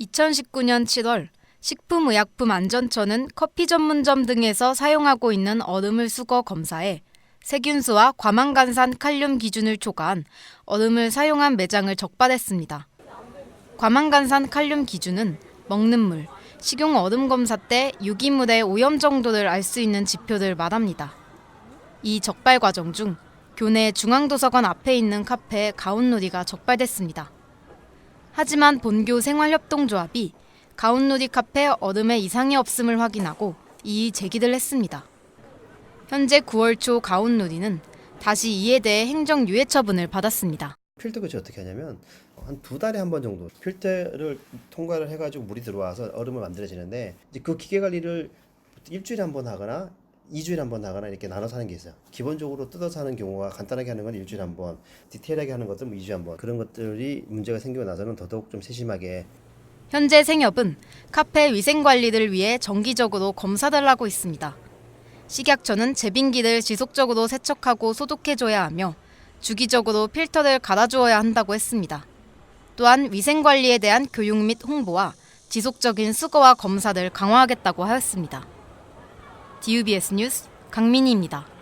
2019년 7월 식품의약품안전처는 커피 전문점 등에서 사용하고 있는 얼음을 수거 검사해 세균수와 과망간산 칼륨 기준을 초과한 얼음을 사용한 매장을 적발했습니다. 과망간산 칼륨 기준은 먹는 물, 식용 얼음 검사 때 유기물의 오염 정도를 알 수 있는 지표를 말합니다. 이 적발 과정 중 교내 중앙도서관 앞에 있는 카페 가온누리가 적발됐습니다. 하지만 본교 생활협동조합이 가온누리 카페 얼음에 이상이 없음을 확인하고 이의 제기를 했습니다. 현재 9월 초 가온누리는 다시 이에 대해 행정유예 처분을 받았습니다. 필터 교체 어떻게 하냐면 한 두 달에 한 번 정도 필터를 통과를 해가지고 물이 들어와서 얼음을 만들어지는데 그 기계 관리를 일주일에 한 번 하거나 2주일에 한번 하거나 이렇게 나눠서 하는 게 있어요. 기본적으로 뜯어서 하는 경우가 간단하게 하는 건 일주일에 한 번, 디테일하게 하는 것들은 뭐 2주에 한 번. 그런 것들이 문제가 생기고 나서는 더더욱 좀 세심하게 현재 생협은 카페 위생 관리를 위해 정기적으로 검사를 하고 있습니다. 식약처는 제빙기를 지속적으로 세척하고 소독해줘야 하며 주기적으로 필터를 갈아주어야 한다고 했습니다. 또한 위생 관리에 대한 교육 및 홍보와 지속적인 수거와 검사를 강화하겠다고 하였습니다. DUBS 뉴스 강민희입니다.